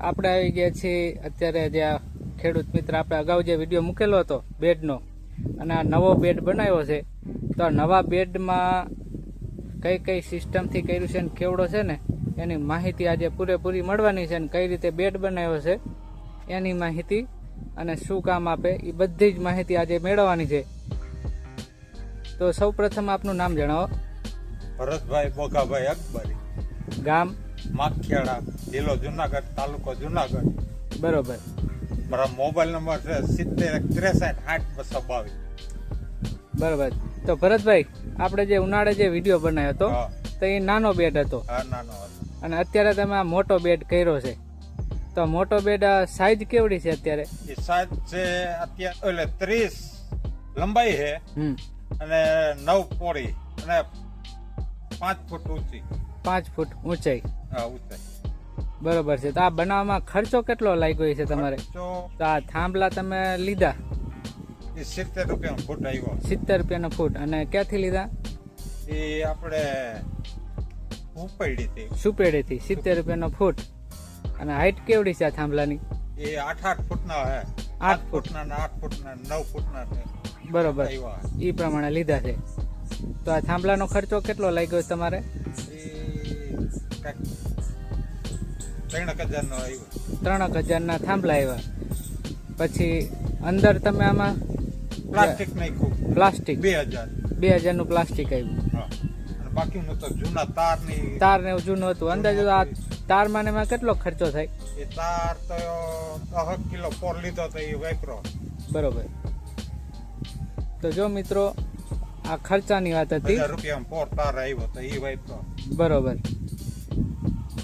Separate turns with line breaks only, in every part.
આપણે આવી ગયા છીએ. અત્યારે જે આ ખેડૂત મિત્ર આપણે અગાઉ જે વીડિયો મૂકેલો હતો બેડનો અને આ નવો બેડ બનાવ્યો છે. તો આ નવા બેડમાં કઈ કઈ સિસ્ટમથી કર્યું છે ને કેવડો છે ને એની માહિતી આજે પૂરેપૂરી મળવાની છે અને કઈ રીતે બેડ બનાવ્યો છે એની માહિતી અને શું કામ આપે એ બધી જ માહિતી આજે મેળવવાની છે. તો સૌ પ્રથમ આપનું નામ જણાવો.
ભરતભાઈ બોગાભાઈ અકબરી.
ગામ?
માખિયાળા. જિલ્લો જુનાગઢ તાલુકો જુનાગઢ.
બરોબર.
મારા મોબાઈલ નંબર છે સિત્તેર ત્રેસઠ આઠ બસો બાવીસ.
બરોબર. તો ભરતભાઈ આપણે જે ઉનાળે જે વીડિયો બનાવ્યો હતો તો એ નાનો બેડ હતો.
હા નાનો હતો.
અને અત્યારે તમે આ મોટો બેડ કર્યો છે. તો મોટો બેડ સાઈઝ કેવડી છે અત્યારે?
એ સાઈઝ છે અત્યારે એટલે ત્રીસ લંબાઈ છે. અને નવ પોળી અને પાંચ ફૂટ ઊંચી.
પાંચ ફૂટ ઊંચાઈ.
હા ઊંચાઈ.
બરોબર છે. તો આ બનાવવામાં ખર્ચો કેટલો લાગ્યો છે તમારે?
તો
આ થાંભલા તમે લીધા?
એ સિત્તેર રૂપિયાનો ફૂટ આવ્યો.
સિત્તેર રૂપિયાનો ફૂટ. અને ક્યાંથી લીધા?
એ આપણે હતી
સુપેડેથી. સિત્તેર રૂપિયાનો ફૂટ. અને હાઈટ કેવડી છે આ થાંભલાની?
એ આઠ આઠ ફૂટના હે.
આઠ
ફૂટના ને આઠ ફૂટના ને નવ ફૂટના ને
બરોબર. એ પ્રમાણે લીધા છે. તો આ થાંભલાનો ખર્ચો કેટલો લાગ્યો છે તમારે?
ત્રણેક હજારનો આવ્યો.
ત્રણક હજારના થાંભલા આવ્યા. પછી અંદર તમે આમાં
પ્લાસ્ટિક નાખ્યું.
પ્લાસ્ટિક.
બે હજાર.
બે હજારનું પ્લાસ્ટિક આવ્યું.
બાકીનું તો જૂના તારની
તાર ને જૂનું હતું. અંદાજે આ તારમાં ને એમાં કેટલો ખર્ચો થાય?
એ તાર તો કિલો પોર લીધો તો એ વાપરો
બરોબર. તો જો મિત્રો આ ખર્ચાની વાત હતી.
રૂપિયામાં પોર તાર આવ્યો તો એ વાપરો
બરોબર.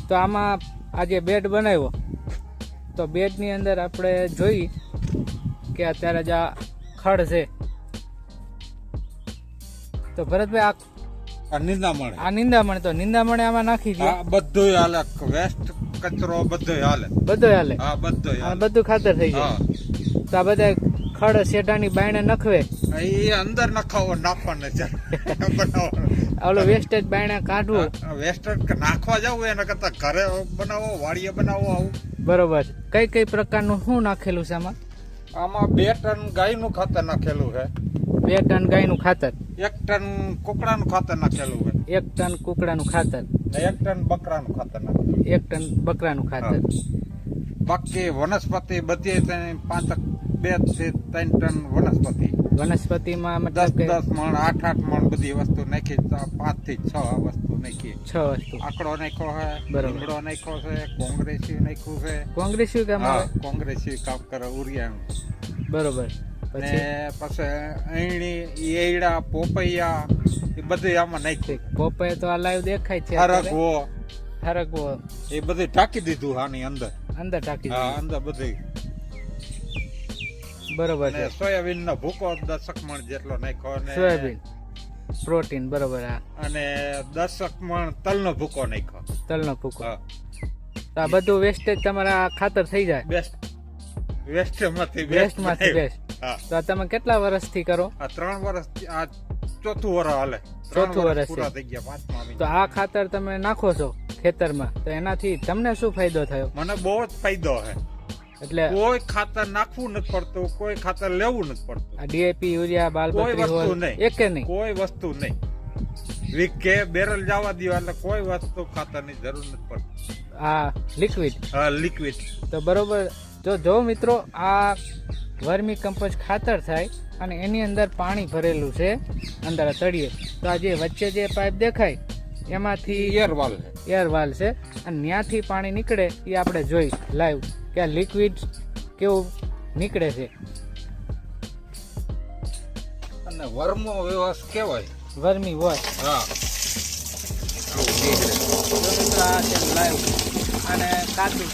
તો આમાં આજે બેડ બનાવ્યો. તો બેડની અંદર આપણે જોઈ કે અત્યારે જ આ ખડ છે. તો ભરતભાઈ આ
નિંદામણ
આ નિંદામણ તો નિંદામણે આમાં નાખી દો.
બધું હાલે વેસ્ટ કચરો બધું હાલે.
બધું હાલે.
હા બધું
આ બધું ખાતર થઈ જાય તો આ બધા ખડ શેઢાની બાયણે નખવે.
એ અંદર નખાવો નાખવાને
ઓલો વેસ્ટેજ બાયણે કાઢવું.
વેસ્ટર્ન કે નાખવા જવું એના કરતા ઘરે બનાવો વાડીએ બનાવો આવું.
બરોબર. કઈ કઈ પ્રકારનું શું નાખેલું છે આમાં?
આમાં બે ટન ગાયનું ખાતર નાખેલું છે.
બે ટન ગાયનું ખાતર.
એક ટન કુકડાનું ખાતર નાખેલું છે.
એક ટન કુકડાનું ખાતર.
એક ટન બકરાનું ખાતર નાખેલું
એક ટન બકરાનું ખાતર.
બાકી વનસ્પતિ બધી પાંચ બેથી ત્રણ ટન વનસ્પતિ.
વનસ્પતિમાં મતલબ કે
દસ મણ આઠ આઠ મણ બધી વસ્તુ નાખી તો પાંચથી છ વસ્તુ નાખી.
છ વસ્તુ.
આકડો નાખ્યો છે. લીમડો નાખ્યો છે કોંગ્રેસી નાખ્યું છે.
કોંગ્રેસી કામ
કોંગ્રેસી કામ કરે ઉરિયાનું.
બરોબર. પછી?
પછી અયણી એયડા પોપૈયા એ બધું આમાં નાખ્યું
પોપે તો આ લાઈવ દેખાય છે
એ બધું ટાંકી દીધું આની અંદર.
અંદર ટાંકી દીધું.
અંદર બધું.
બરોબર છે.
સોયાબીન નો ભૂકો દસક મણ જેટલો નાખ્યો અને
સોયાબીન પ્રોટીન બરોબર હા.
અને દસક મણ તલનો ભૂકો નાખ્યો.
તલનો
હા.
આ બધું વેસ્ટેજ તમારા ખાતર થઈ જાય.
બેસ્ટ
વેસ્ટમાંથી વેસ્ટમાંથી બેસ્ટ તો તમે કેટલા વર્ષથી કરો?
આ ત્રણ વર્ષ આ ચોથું વર્ષ હાલે.
ચોથું વર્ષ
વર્ષ પૂરા થઈ ગયા પાંચમા
તો આ ખાતર તમે નાખો છો ખેતરમાં. તો એનાથી તમને શું ફાયદો થયો?
મને બહુ જ ફાયદો છે
એટલે
કોઈ ખાતર નાખવું નથી પડતું કોઈ ખાતર લેવું નથી પડતું.
આ ડીએપી યુરિયા
કોઈ વસ્તુ નહીં.
એક નહીં.
કોઈ વસ્તુ નહીં. વીકે બેરલ જવા દેવા એટલે કોઈ વસ્તુ ખાતરની જરૂર નથી પડતી.
આ લિક્વિડ
હા લિક્વિડ
તો બરોબર જો જો મિત્રો આ વર્મી કમ્પોસ્ટ ખાતર થાય અને એની અંદર પાણી ભરેલું છે અંદર આ તળિયે તો આ જે વચ્ચે જે પાઇપ દેખાય એમાંથી
એરવાલ
એરવાલ છે. અને ત્યાંથી પાણી નીકળે એ આપણે જોઈ લાઈવ કે આ લિક્વિડ કેવું નીકળે છે.
અને વર્મો વ્યવસ કહેવાય.
વર્મી વોશ
હા.
આ છે લાઈવ અને કાચું.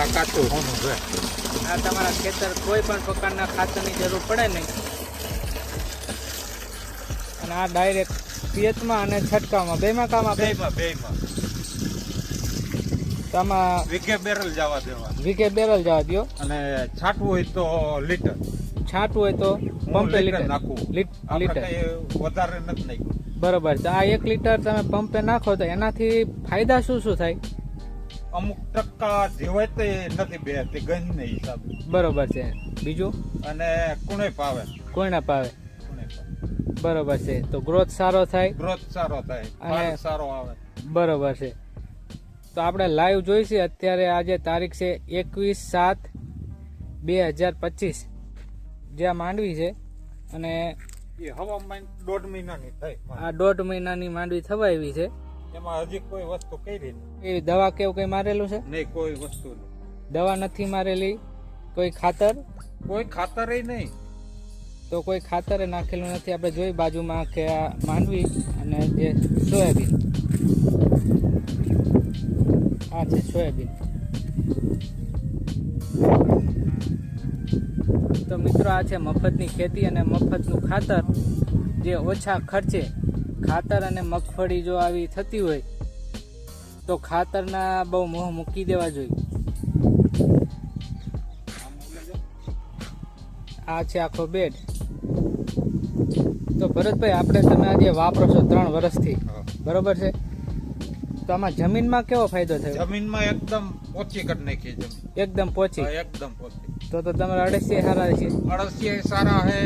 આ કાચું હોનું છે.
આ તમારા ખેતર કોઈ પણ પ્રકારના ખાતરની જરૂર પડે નહીં. અને આ ડાયરેક્ટ પિયતમાં અને છંટકાવમાં. બેમાં કામ આપે?
બેમાં બેમાં.
આમાં
વીઘે બેરલ જવા દેવા.
વીઘે બેરલ જવા દો
અને છાંટવું હોય તો લીટર.
છાંટવું હોય તો પંપે
લીટર નાખવું
લીટર.
વધારે નથી નાખ્યું.
બરોબર તો આ એક લીટર તમે પંપે નાખો તો એનાથી ફાયદા શું શું થાય?
અમુક ટકા જીવાય તે નથી બે તે ગંજ હિસાબે.
બરોબર છે. બીજું?
અને કુણે પાવે.
કોઈને પાવે. બરોબર છે. તો ગ્રોથ સારો થાય.
ગ્રોથ સારો થાય.
અને-
સારો આવે.
બરોબર છે. તો આપણે લાઈવ જોઈશે અત્યારે આજે તારીખ છે એકવીસ સાત બે હજાર પચીસ. જ્યાં માંડવી છે. અને
એ હવામાન દોઢ મહિનાની થાય
આ દોઢ મહિનાની માંડવી થવાવી છે.
એમાં હજી કોઈ વસ્તુ કરી
એ દવા કેવું કઈ મારેલું છે?
નહીં કોઈ વસ્તુ
દવા નથી મારેલી. કોઈ ખાતર?
કોઈ ખાતર નહીં.
તો કોઈ ખાતરે નાખેલું નથી. આપણે જોઈ બાજુમાં કે આ માંડવી અને જે સોયાબીન. આ છે સોયાબીન. તો મિત્રો આ છે મફતની ખેતી અને મફતનું ખાતર. જે ઓછા ખર્ચે ખાતર અને મગફળી જો આવી થતી હોય, તો ખાતરના બહુ મોહ મૂકી દેવા જોઈએ. આ છે આખો બેડ. તો ભરતભાઈ આપણે તમે આજે વાપરો છો ત્રણ વર્ષથી. બરોબર છે? તો આમાં જમીનમાં કેવો ફાયદો થયો?
જમીનમાં એકદમ ઓછી કરી નાખી જમીન.
એકદમ પોચી?
એકદમ પોચી.
તો તો તમારા અડસીએ સારા છે.
અળસિયા સારા હે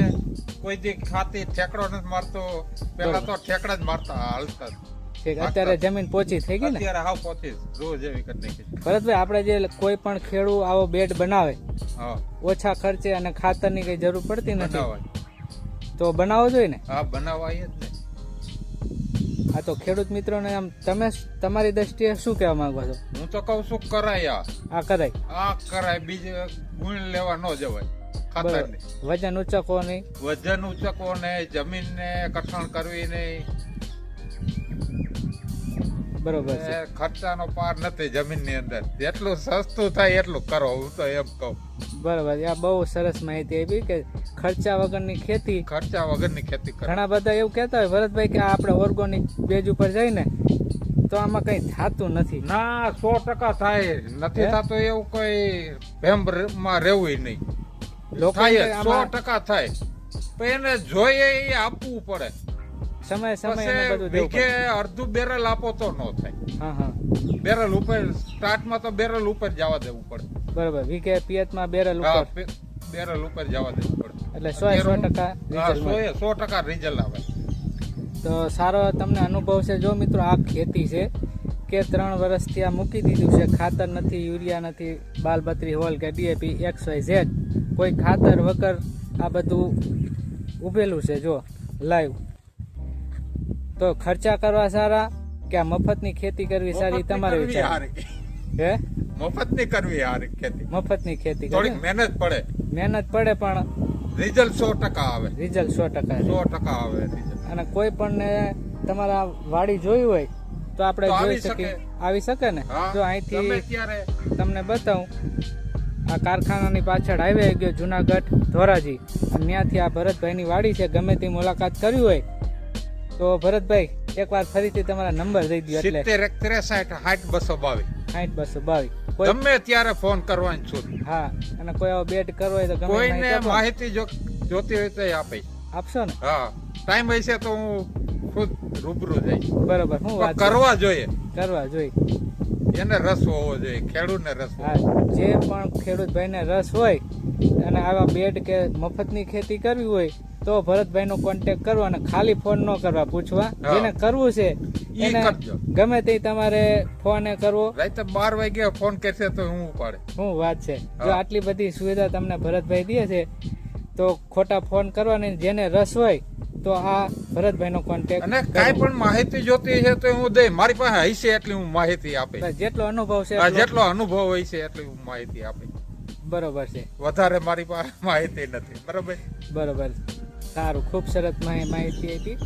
કોઈ દી ખાતી ઠેકડો નથી મારતો. પેલા તો ઠેકડા જ મારતા હાલતા
ઠીક અત્યારે જમીન પોચી થઈ ગઈ ને?
અત્યારે હાવ પોતી રોજ એવી કરી નાખી
ભરતભાઈ આપણે જે કોઈ પણ ખેડૂત આવો બેડ બનાવે
હા.
ઓછા ખર્ચે અને ખાતરની કઈ જરૂર પડતી નથી? તો બનાવો જોઈએ ને?
હા બનાવાય જ ને.
આ તો ખેડૂત મિત્રોને આમ તમે તમારી દ્રષ્ટિએ શું કહેવા માંગો છો?
હું તો કહું છું કરાય આ.
આ કરાય?
આ કરાય બીજે ગુણ લેવા ન જવાય. ખાતર
વજન ઉચકો નહીં?
વજન ઉચકવો ને જમીન ને કઠણ કરવી નહીં.
બરોબર છે.
ખર્ચાનો પાર નથી જમીનની અંદર. જેટલું સસ્તું થાય એટલું કરો હું તો એમ કહું.
બરોબર આ બહુ સરસ માહિતી આપી કે ખર્ચા વગરની ખેતી.
ખર્ચા વગરની ખેતી
ઘણા બધા એવું કહેતા હોય ભરતભાઈ કે આપણે ઓર્ગોનિક બેજ ઉપર જઈને તો આમાં કઈ થતું નથી.
ના સો ટકા થાય. નથી થતું એવું કોઈ ભેમમાં રહેવું નહીં થાય સો ટકા થાય. પણ એને જોઈએ એ આપવું પડે.
સમય સમય બધું
અડધું બેરલ આપો તો ન થાય.
હા હા.
બેરલ ઉપર સ્ટાર્ટમાં તો બેરલ ઉપર જવા દેવું પડે.
બરોબર. વીકે પિયતમાં બેરલ ઉપર.
બેરલ ઉપર જવા દેવું પડે
એટલે સો સો ટકા
સો ટકા રિઝલ્ટ આવે.
તો સારો તમને અનુભવ છે. જો મિત્રો આ ખેતી છે કે ત્રણ વર્ષથી આ મૂકી દીધું છે. ખાતર નથી યુરિયા નથી બાલબત્રી હોલ કે ડીએપી એક્સ વાય ઝેડ. કોઈ ખાતર વગર આ બધું ઉભેલું છે. જો લાઈવ. તો ખર્ચા કરવા સારા કે આ મફતની ખેતી કરવી સારી તમારે વિચાર. હે?
મફતની કરવી હારી ખેતી.
મફતની ખેતી
થોડીક મહેનત પડે.
મહેનત પડે પણ
રિઝલ્ટ સો ટકા આવે.
રિઝલ્ટ સો ટકા
સો ટકા આવે
અને કોઈ પણ ને તમારા વાડી જોઈ હોય તો આપણે જોઈ શકીએ. આવી શકે ને? જો અહીંથી તમને બતાવું આ કારખાનાની પાછળ હાઈવે ગયો જુનાગઢ ધોરાજી. અને ત્યાંથી આ ભરતભાઈની વાડી છે. ગમે તે મુલાકાત કરવી હોય તો ભરતભાઈ એકવાર ફરીથી તમારા નંબર દઈ દો એટલે.
ત્રેસાઠ સાઠ બસો બાવીસ.
સાઠ બસો બાવીસ
ગમે ત્યારે ફોન કરવાની છું
હા અને કોઈ આવો બેટ કરવો હોય તો
કોઈને
માહિતી
જો જોતી હોય તો આપે.
આપશો ને?
હા. ટાઈમ હશે તો હું ખુદ રૂબરૂ જઈશ.
બરોબર હું વાત
કરવા જોઈએ.
કરવા જોઈએ.
એને રસ હોવો જોઈએ ખેડૂતને રસ
હા જે પણ ખેડૂત ભાઈને રસ હોય અને આવા બેડ કે મફતની ખેતી કરવી હોય તો ભરતભાઈનો કોન્ટેક કરવો અને ખાલી ફોન ન કરવા પૂછવા. જેને કરવું છે એને ગમે તે તમારે ફોન કરવો.
રાતે બાર વાગે ફોન કરશે તો હું ઉપાડે.
શું વાત છે. જો આટલી બધી સુવિધા તમને ભરતભાઈ દે છે તો ખોટા ફોન કરવાની જેને રસ હોય તો આ ભરતભાઈનો કોન્ટેક
અને કાંઈ પણ માહિતી જોતી છે તો હું દઈ. મારી પાસે હશે એટલી હું માહિતી આપે.
જેટલો અનુભવ છે
જેટલો અનુભવ હોય છે એટલી હું માહિતી આપે.
બરોબર છે.
વધારે મારી પાસે માહિતી નથી. બરોબર?
બરોબર સારું. ખૂબ સરસ માહિ- માહિતી આપી.